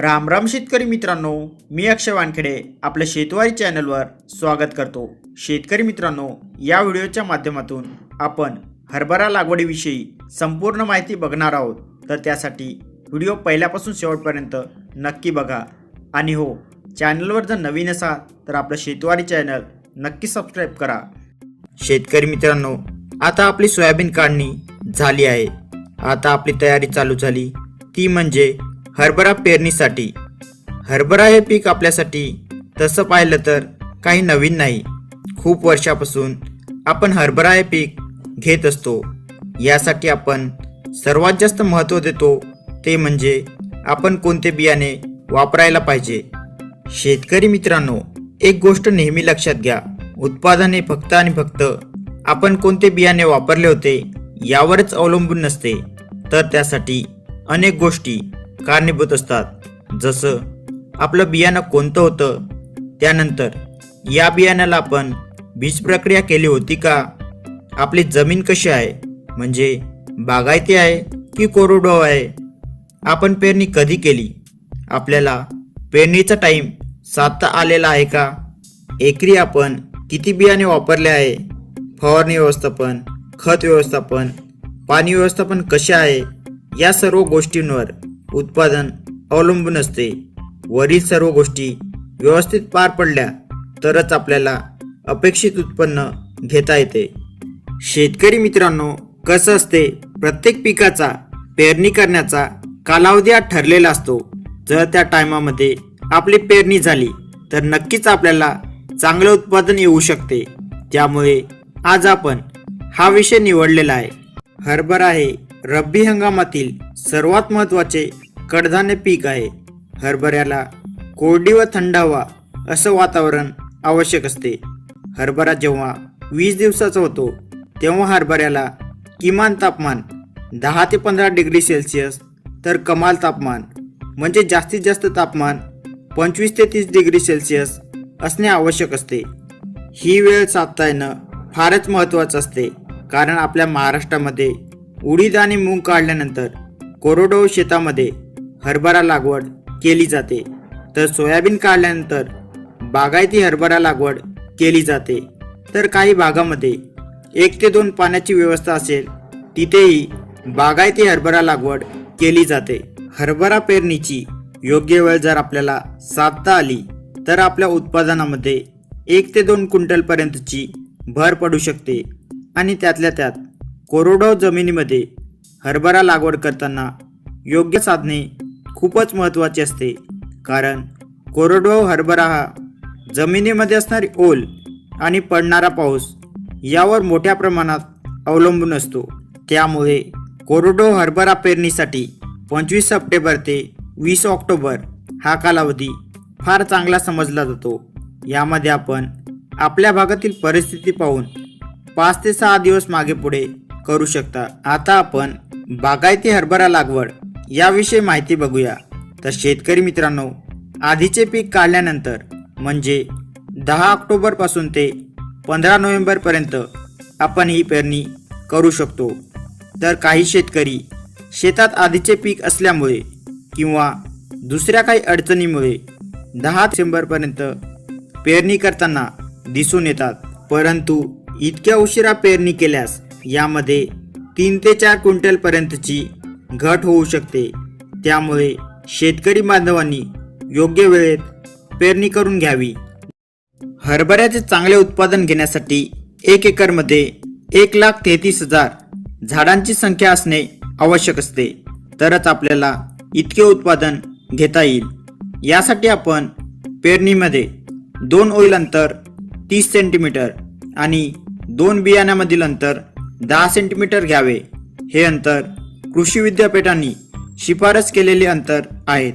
राम राम शेतकरी मित्रांनो मी अक्षय वानखेडे आपल्या शेतवारी चॅनलवर स्वागत करतो. शेतकरी मित्रांनो या व्हिडिओच्या माध्यमातून आपण हरभरा लागवडीविषयी संपूर्ण माहिती बघणार आहोत. तर त्यासाठी व्हिडिओ पहिल्यापासून शेवटपर्यंत नक्की बघा. आणि हो चॅनलवर जर नवीन असाल तर आपलं शेतवारी चॅनल नक्की सबस्क्राईब करा. शेतकरी मित्रांनो आता आपली सोयाबीन काढणी झाली आहे. आता आपली तयारी चालू झाली. ती म्हणजे हरभरा पेरणीसाठी. हरभरा हे पीक आपल्यासाठी तसं पाहिलं तर काही नवीन नाही. खूप वर्षापासून आपण हरभरा हे पीक घेत असतो. यासाठी आपण सर्वात जास्त महत्त्व देतो ते म्हणजे आपण कोणते बियाणे वापरायला पाहिजे. शेतकरी मित्रांनो एक गोष्ट नेहमी लक्षात घ्या. उत्पादन हे फक्त आणि फक्त आपण कोणते बियाणे वापरले होते यावरच अवलंबून नसते. तर त्यासाठी अनेक गोष्टी कारणीभूत असतात. जसं आपलं बियाणं कोणतं होतं? त्यानंतर या बियाण्याला आपण बीज प्रक्रिया केली होती का? आपली जमीन कशी आहे? म्हणजे बागायती आहे की कोरडवाहू आहे? आपण पेरणी कधी केली? आपल्याला पेरणीचा टाईम साधता आलेला आहे का? एकरी आपण किती बियाणे वापरले आहे? फवारणी व्यवस्थापन खत व्यवस्थापन पाणी व्यवस्थापन कसे आहे? या सर्व गोष्टींवर उत्पादन अवलंबून असते. वरील सर्व गोष्टी व्यवस्थित पार पडल्या तरच आपल्याला अपेक्षित उत्पन्न घेता येते. शेतकरी मित्रांनो कसं असते प्रत्येक पिकाचा पेरणी करण्याचा कालावधी हा ठरलेला असतो. जर त्या टायमामध्ये आपली पेरणी झाली तर नक्कीच आपल्याला चांगलं उत्पादन येऊ शकते. त्यामुळे आज आपण हा विषय निवडलेला आहे. हरभरा हे रब्बी हंगामातील सर्वात महत्त्वाचे कडधान्य पीक आहे. हरभऱ्याला कोरडी व थंड हवा असं वातावरण आवश्यक असते. हरभरा जेव्हा वीस दिवसाचा होतो तेव्हा हरभऱ्याला किमान तापमान दहा ते पंधरा डिग्री सेल्सिअस तर कमाल तापमान म्हणजे जास्तीत जास्त तापमान पंचवीस ते तीस डिग्री सेल्सिअस असणे आवश्यक असते. ही वेळ साधता येणं फारच महत्त्वाचं असते कारण आपल्या महाराष्ट्रामध्ये उडीद आणि मूग काढल्यानंतर कोरडवाहू शेतामध्ये हरभरा लागवड केली जाते. तर सोयाबीन काढल्यानंतर बागायती हरभरा लागवड केली जाते. तर काही भागामध्ये एक ते दोन पाण्याची व्यवस्था असेल तिथेही बागायती हरभरा लागवड केली जाते. हरभरा पेरणीची योग्य वेळ जर आपल्याला साधता आली तर आपल्या उत्पादनामध्ये एक ते दोन क्विंटलपर्यंतची भर पडू शकते. आणि त्यातल्या त्यात कोरडवाहू जमिनीमध्ये हरभरा लागवड करताना योग्य साधने खूपच महत्त्वाची असते. कारण कोरडवाहू हरभरा हा जमिनीमध्ये असणारी ओल आणि पडणारा पाऊस यावर मोठ्या प्रमाणात अवलंबून असतो. त्यामुळे कोरडवाहू हरभरा पेरणीसाठी पंचवीस सप्टेंबर ते वीस ऑक्टोबर हा कालावधी फार चांगला समजला जातो. यामध्ये आपण आपल्या भागातील परिस्थिती पाहून पाच ते सहा दिवस मागे पुढे करू शकता. आता आपण बागायती हरभरा लागवड याविषयी माहिती बघूया. तर शेतकरी मित्रांनो आधीचे पीक काढल्यानंतर म्हणजे दहा ऑक्टोबरपासून ते पंधरा नोव्हेंबरपर्यंत आपण ही पेरणी करू शकतो. तर काही शेतकरी शेतात आधीचे पीक असल्यामुळे किंवा दुसऱ्या काही अडचणीमुळे दहा डिसेंबरपर्यंत पेरणी करताना दिसून येतात. परंतु इतक्या उशिरा पेरणी केल्यास यामध्ये तीन ते चार क्विंटलपर्यंतची घट होऊ शकते. त्यामुळे शेतकरी बांधवांनी योग्य वेळेत पेरणी करून घ्यावी. हरभऱ्याचे चांगले उत्पादन घेण्यासाठी एक एकरमध्ये एक लाख तेहतीस हजार झाडांची संख्या असणे आवश्यक असते. तरच आपल्याला इतके उत्पादन घेता येईल. यासाठी आपण पेरणीमध्ये दोन ओईल अंतर तीस सेंटीमीटर आणि दोन बियाण्यामधील अंतर दहा सेंटीमीटर घ्यावे. हे अंतर कृषी विद्यापीठांनी शिफारस केलेले अंतर आहेत.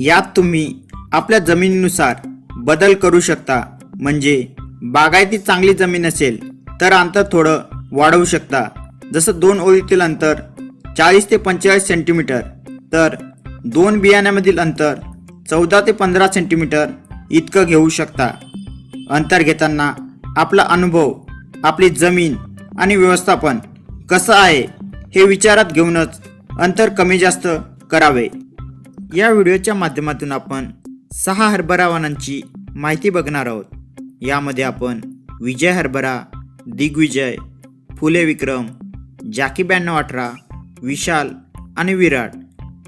यात तुम्ही आपल्या जमिनीनुसार बदल करू शकता. म्हणजे बागायती चांगली जमीन असेल तर अंतर थोडं वाढवू शकता. जसं दोन ओळीतील अंतर चाळीस ते पंचेचाळीस सेंटीमीटर तर दोन बियाण्यामधील अंतर चौदा ते पंधरा सेंटीमीटर इतकं घेऊ शकता. अंतर घेताना आपला अनुभव आपली जमीन आणि व्यवस्थापन कसं आहे हे विचारात घेऊनच अंतर कमी जास्त करावे. या व्हिडिओच्या माध्यमातून आपण सहा हरभरा वाणांची माहिती बघणार आहोत. यामध्ये आपण विजय हरभरा दिग्विजय फुले विक्रम जाकी ब्याण्णव अठरा विशाल आणि विराट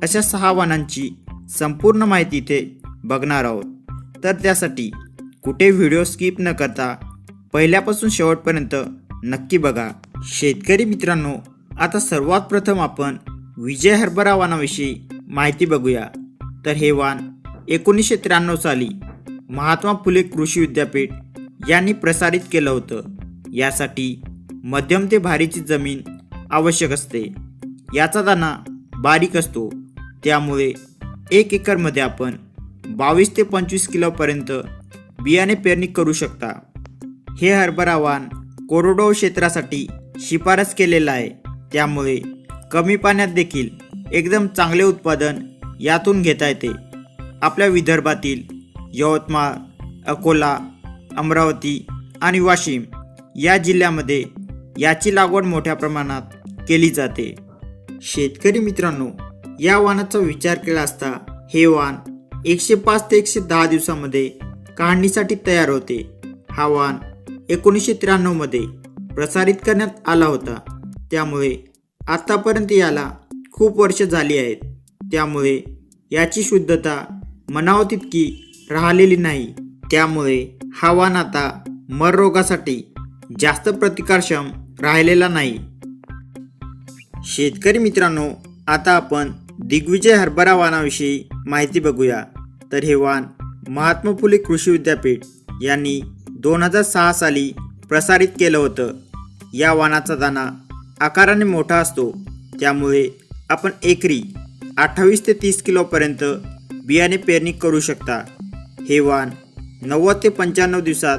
अशा सहा वाणांची संपूर्ण माहिती इथे बघणार आहोत. तर त्यासाठी कुठे व्हिडिओ स्किप न करता पहिल्यापासून शेवटपर्यंत नक्की बघा. शेतकरी मित्रांनो आता सर्वात प्रथम आपण विजय हरभरा वानाविषयी माहिती बघूया. तर हे वाण एकोणीसशे त्र्याण्णव साली महात्मा फुले कृषी विद्यापीठ यांनी प्रसारित केलं होतं. यासाठी मध्यम ते भारीची जमीन आवश्यक असते. याचा दाना बारीक असतो. त्यामुळे एक एकरमध्ये आपण बावीस ते पंचवीस किलोपर्यंत बियाणे पेरणी करू शकता. हे हरभरा वाण कोरडवाहू क्षेत्रासाठी शिफारस केलेला आहे. त्यामुळे कमी पाण्यात देखील एकदम चांगले उत्पादन यातून घेता येते. आपल्या विदर्भातील यवतमाळ अकोला अमरावती आणि वाशिम या जिल्ह्यामध्ये याची लागवड मोठ्या प्रमाणात केली जाते. शेतकरी मित्रांनो या वाणाचा विचार केला असता हे वाण एकशे पाच ते एकशे दहा दिवसामध्ये काढणीसाठी तयार होते. हा वाण एकोणीसशे त्र्याण्णवमध्ये प्रसारित करण्यात आला होता. त्यामुळे आत्तापर्यंत याला खूप वर्ष झाली आहेत. त्यामुळे याची शुद्धता म्हणावं तितकी राहिलेली नाही. त्यामुळे हा वाण आता मर रोगासाठी जास्त प्रतिकारक्षम राहिलेला नाही. शेतकरी मित्रांनो आता आपण दिग्विजय हरभरा वाणाविषयी माहिती बघूया. तर हे वाण महात्मा फुले कृषी विद्यापीठ यांनी दोन हजार सहा साली प्रसारित केलं होतं. या वाणाचा दाना आकाराने मोठा असतो. त्यामुळे आपण एकरी अठ्ठावीस ते तीस किलोपर्यंत बियाणे पेरणी करू शकता. हे वाण नव्वद ते पंच्याण्णव दिवसात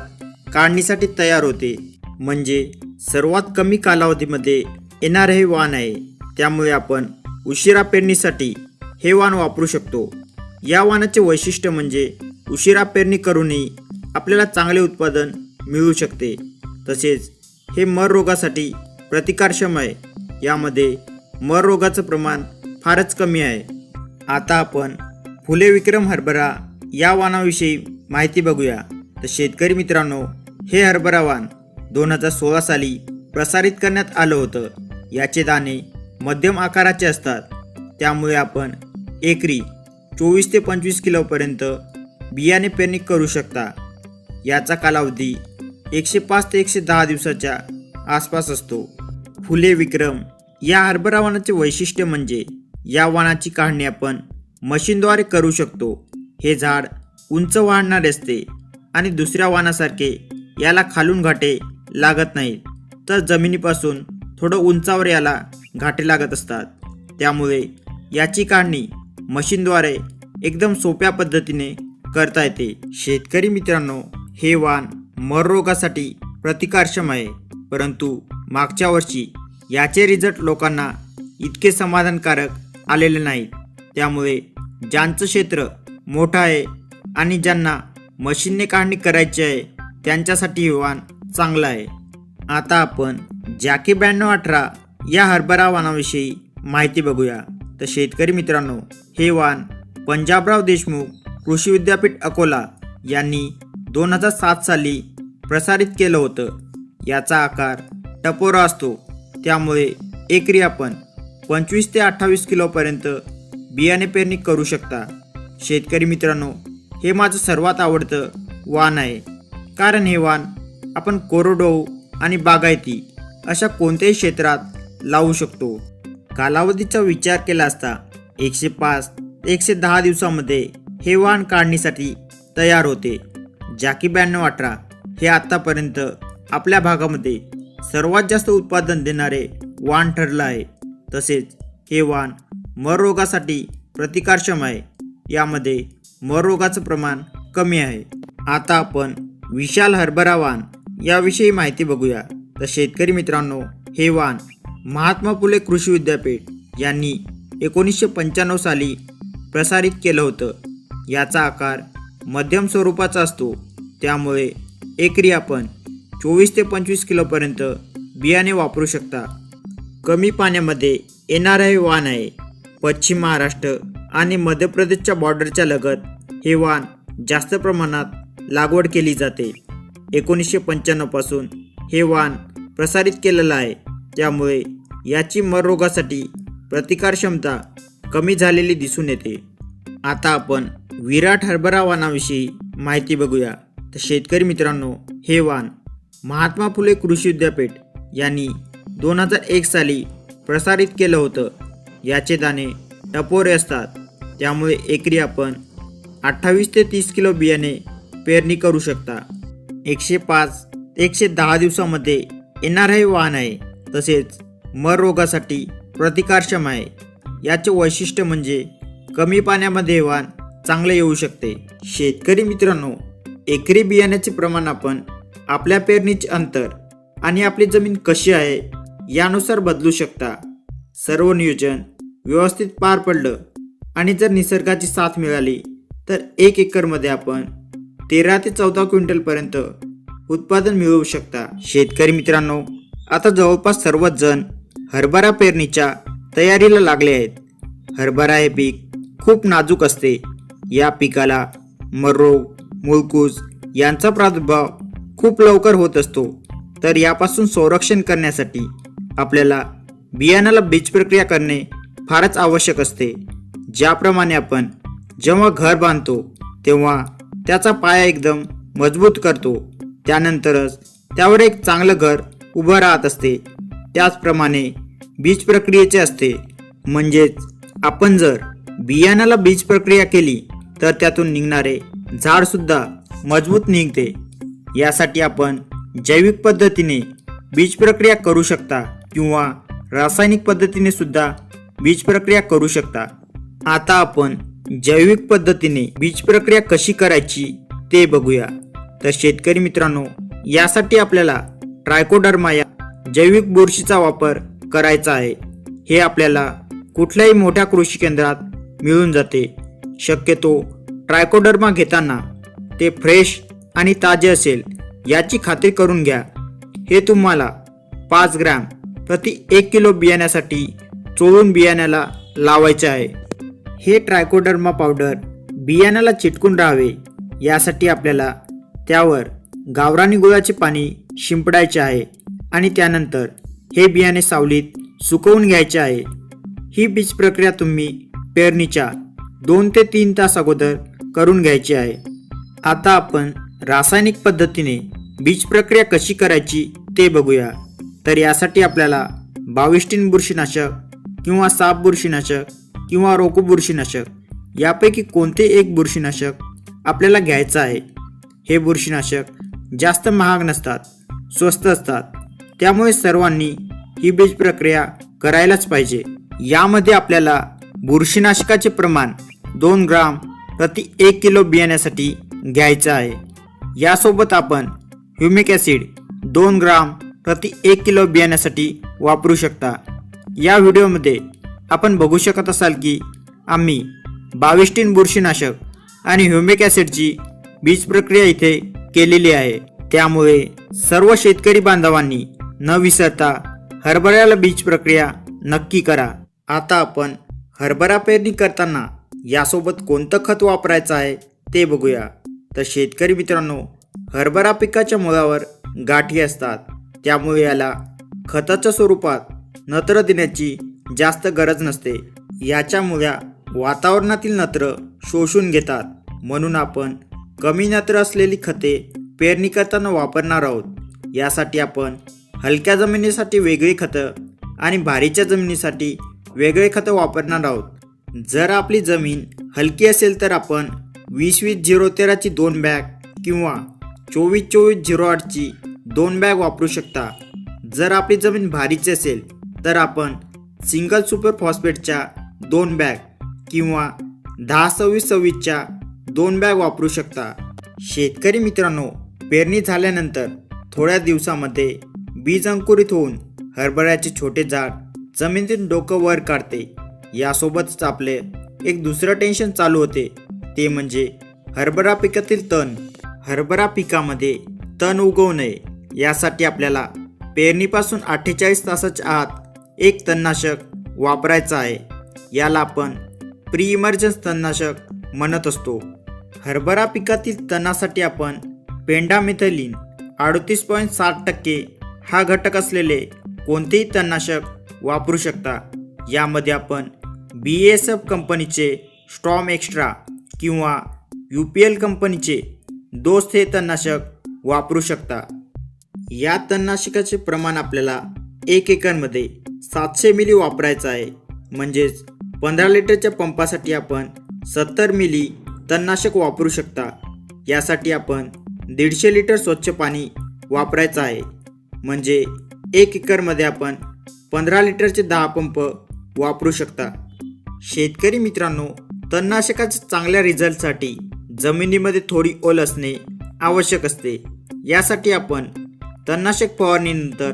काढणीसाठी तयार होते. म्हणजे सर्वात कमी कालावधीमध्ये येणारे हे वाण आहे. त्यामुळे आपण उशिरा पेरणीसाठी हे वाण वापरू शकतो. या वाणाचे वैशिष्ट्य म्हणजे उशिरा पेरणी करूनही आपल्याला चांगले उत्पादन मिळू शकते. तसेच हे मर रोगासाठी प्रतिकारक्षम आहे यामध्ये मर रोगाचं प्रमाण फारच कमी आहे. आता आपण फुले विक्रम हरभरा या वाणाविषयी माहिती बघूया. तर शेतकरी मित्रांनो हे हरभरा वाण दोन हजार सोळा साली प्रसारित करण्यात आलं होतं. याचे दाणे मध्यम आकाराचे असतात. त्यामुळे आपण एकरी चोवीस ते पंचवीस किलोपर्यंत बियाणे पेरणी करू शकता. याचा कालावधी एकशे पाच ते एकशे दहा दिवसाच्या आसपास असतो. फुले विक्रम या हरभरा वाणाचे वैशिष्ट्य म्हणजे या वाणाची काढणी आपण मशीनद्वारे करू शकतो. हे झाड उंच वाढणारे असते आणि दुसऱ्या वाणासारखे याला खालून घाटे लागत नाहीत. तर जमिनीपासून थोडं उंचावर याला घाटे लागत असतात. त्यामुळे याची काढणी मशीनद्वारे एकदम सोप्या पद्धतीने करता येते. शेतकरी मित्रांनो हे वाण मररोगासाठी प्रतिकारक्षम आहे. परंतु मागच्या वर्षी याचे रिझल्ट लोकांना इतके समाधानकारक आलेले नाहीत त्यामुळे ज्यांचं क्षेत्र मोठं आहे आणि ज्यांना मशीनने काढणी करायची आहे त्यांच्यासाठी हे वाण चांगलं आहे. आता आपण जॅकी ब्याण्णव अठरा या हरभरा वाणाविषयी माहिती बघूया. तर शेतकरी मित्रांनो हे वाण पंजाबराव देशमुख कृषी विद्यापीठ अकोला यांनी दोन हजार सात साली प्रसारित केलं होतं. याचा आकार टपोरा असतो. त्यामुळे एकरी आपण पंचवीस ते अठ्ठावीस किलोपर्यंत बियाणे पेरणी करू शकता. शेतकरी मित्रांनो हे माझं सर्वात आवडतं वाण आहे. कारण हे वाण आपण कोरडवाहू आणि बागायती अशा कोणत्याही क्षेत्रात लावू शकतो. कालावधीचा विचार केला असता एकशे पाच एकशे दहा दिवसामध्ये हे वाण काढणीसाठी तयार होते. जाकी ब्याण्णव अठरा हे आत्तापर्यंत आपल्या भागामध्ये सर्वात जास्त उत्पादन देणारे वाण ठरलं आहे. तसेच हे वाण मर रोगासाठी प्रतिकारक्षम आहे. यामध्ये मर रोगाचं प्रमाण कमी आहे. आता आपण विशाल हरभरा वाण याविषयी माहिती बघूया. तर शेतकरी मित्रांनो हे वाण महात्मा फुले कृषी विद्यापीठ यांनी एकोणीसशे पंच्याण्णव साली प्रसारित केलं होतं. याचा आकार मध्यम स्वरूपाचा असतो. त्यामुळे एकरी आपण चोवीस ते पंचवीस किलोपर्यंत बियाणे वापरू शकता. कमी पाण्यामध्ये येणारं हे वाण आहे. पश्चिम महाराष्ट्र आणि मध्य प्रदेशच्या बॉर्डरच्या लगत हे वाण जास्त प्रमाणात लागवड केली जाते. एकोणीसशे पंच्याण्णवपासून हे वाण प्रसारित केलेलं आहे. त्यामुळे याची मररोगासाठी प्रतिकारक्षमता कमी झालेली दिसून येते. आता आपण विराट हरभरा वाणाविषयी माहिती बघूया. तर शेतकरी मित्रांनो हे वाण महात्मा फुले कृषी विद्यापीठ यांनी दोन हजार एक साली प्रसारित केलं होतं. याचे दाणे टपोरे असतात. त्यामुळे एकरी आपण अठ्ठावीस ते तीस किलो बियाणे पेरणी करू शकता. एकशे पाच ते एकशे दहा दिवसामध्ये येणार हे वाहन आहे. तसेच मर रोगासाठी प्रतिकारक्षम आहे. याचे वैशिष्ट्य म्हणजे कमी पाण्यामध्ये वाण चांगले येऊ शकते. शेतकरी मित्रांनो एकरी बियाण्याचे प्रमाण आपण आपल्या पेरणीचे अंतर आणि आपली जमीन कशी आहे यानुसार बदलू शकता. सर्व नियोजन व्यवस्थित पार पडलं आणि जर निसर्गाची साथ मिळाली तर एक एकरमध्ये आपण तेरा ते चौदा क्विंटलपर्यंत उत्पादन मिळवू शकता. शेतकरी मित्रांनो आता जवळपास सर्वच जण हरभरा पेरणीच्या तयारीला लागले आहेत. हरभरा हे पीक खूप नाजूक असते. या पिकाला मररोग मुळकूज यांचा प्रादुर्भाव खूप लवकर होत असतो. तर यापासून संरक्षण करण्यासाठी आपल्याला बियाणाला बीज प्रक्रिया करणे फारच आवश्यक असते. ज्याप्रमाणे आपण जेव्हा घर बांधतो तेव्हा त्याचा पाया एकदम मजबूत करतो. त्यानंतरच त्यावर एक चांगलं घर उभं राहत असते. त्याचप्रमाणे बीज प्रक्रियेचे असते. म्हणजेच आपण जर बियाणाला बीज प्रक्रिया केली तर त्यातून निघणारे झाडसुद्धा मजबूत निघते. यासाठी आपण जैविक पद्धतीने बीज प्रक्रिया करू शकता किंवा रासायनिक पद्धतीने सुद्धा बीज प्रक्रिया करू शकता. आता आपण जैविक पद्धतीने बीज प्रक्रिया कशी करायची ते बघूया. तर शेतकरी मित्रांनो यासाठी आपल्याला ट्रायकोडर्मा या जैविक बुरशीचा वापर करायचा आहे. हे आपल्याला कुठल्याही मोठ्या कृषी केंद्रात मिळून जाते. शक्यतो ट्रायकोडर्मा घेताना ते फ्रेश आणि ताजे असेल याची खात्री करून घ्या. हे तुम्हाला पाच ग्रॅम प्रति एक किलो बियाण्यासाठी चोळून बियाण्याला लावायचे आहे. हे ट्रायकोडर्मा पावडर बियाण्याला चिटकून राहावे यासाठी आपल्याला त्यावर गावरानी गुळाचे पाणी शिंपडायचे आहे आणि त्यानंतर हे बियाणे सावलीत सुकवून घ्यायचे आहे. ही बीज प्रक्रिया तुम्ही पेरणीच्या दोन ते तीन तास अगोदर करून घ्यायची आहे. आता आपण रासायनिक पद्धतीने बीज प्रक्रिया कशी करायची ते बघूया. तर यासाठी आपल्याला बाविस्टीन बुरशीनाशक किंवा साप बुरशीनाशक किंवा रोको बुरशीनाशक यापैकी कोणते एक बुरशीनाशक आपल्याला घ्यायचं आहे? हे बुरशीनाशक जास्त महाग नसतात स्वस्त असतात. त्यामुळे सर्वांनी ही बीज प्रक्रिया करायलाच पाहिजे. यामध्ये आपल्याला बुरशीनाशकाचे प्रमाण दोन ग्राम प्रति एक किलो बियाण्यासाठी घ्यायचं आहे. यासोबत आपण ह्युमिक ॲसिड दोन ग्राम प्रति एक किलो बियाण्यासाठी वापरू शकता. या व्हिडिओमध्ये आपण बघू शकत असाल की आम्ही बाविस्टीन बुरशीनाशक आणि ह्युमिक ॲसिडची बीज प्रक्रिया इथे केलेली आहे. त्यामुळे सर्व शेतकरी बांधवांनी न विसरता हरभऱ्याला बीज प्रक्रिया नक्की करा. आता आपण हरभरा पेरणी करताना यासोबत कोणतं खत वापरायचं आहे ते बघूया. तर शेतकरी मित्रांनो हरभरा पिकाच्या मुळावर गाठी असतात. त्यामुळे याला खताच्या स्वरूपात नत्र देण्याची जास्त गरज नसते. याच्या मुळ्या वातावरणातील नत्र शोषून घेतात. म्हणून आपण कमी नत्र असलेली खते पेरणी करताना वापरणार आहोत. यासाठी आपण हलक्या जमिनीसाठी वेगळी खतं आणि भारीच्या जमिनीसाठी वेगळे खतं वापरणार आहोत. जर आपली जमीन हलकी असेल तर आपण वीस वीस झिरो तेराची दोन बॅग किंवा चोवीस चोवीस झिरो आठची दोन बॅग वापरू शकता. जर आपली जमीन भारीची असेल तर आपण सिंगल सुपर फॉस्फेटच्या दोन बॅग किंवा दहा सव्वीस सव्वीसच्या दोन बॅग वापरू शकता. शेतकरी मित्रांनो पेरणी झाल्यानंतर थोड्या दिवसामध्ये बीज अंकुरित होऊन हरभऱ्याचे छोटे झाड जमिनीतून डोकं वर काढते. यासोबतच आपले एक दुसरं टेन्शन चालू होते. ते म्हणजे हरभरा पिकातील तण. हरभरा पिकामध्ये तण उगवू नये यासाठी आपल्याला पेरणीपासून अठ्ठेचाळीस तासाच्या आत एक तणनाशक वापरायचं आहे. याला आपण प्री इमर्जन्स तणनाशक म्हणत असतो. हरभरा पिकातील तणासाठी आपण पेंडामिथलिन अडतीस पॉईंट साठ टक्के हा घटक असलेले कोणतेही तणनाशक वापरू शकता. यामध्ये आपण बी एस एफ कंपनीचे स्टॉम एक्स्ट्रा किंवा यू पी एल कंपनीचे दोस्त हे तणनाशक वापरू शकता. या तणनाशकाचे प्रमाण आपल्याला एक एकरमध्ये सातशे मिली वापरायचं आहे. म्हणजेच पंधरा लिटरच्या पंपासाठी आपण सत्तर मिली तणनाशक वापरू शकता. यासाठी आपण दीडशे लिटर स्वच्छ पाणी वापरायचं आहे. म्हणजे एक एकरमध्ये आपण पंधरा लिटरचे दहा पंप वापरू शकता. शेतकरी मित्रांनो तणनाशकाच्या चांगल्या रिझल्टसाठी जमिनीमध्ये थोडी ओल असणे आवश्यक असते. यासाठी आपण तणनाशक फवारणीनंतर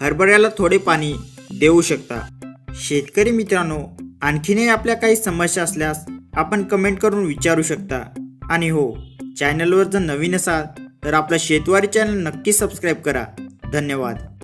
हरभऱ्याला थोडे पाणी देऊ शकता. शेतकरी मित्रांनो आणखीनही आपल्या काही समस्या असल्यास आपण कमेंट करून विचारू शकता. आणि हो चॅनलवर जर नवीन असाल तर आपला शेतवारी चॅनल नक्की सबस्क्राईब करा. धन्यवाद.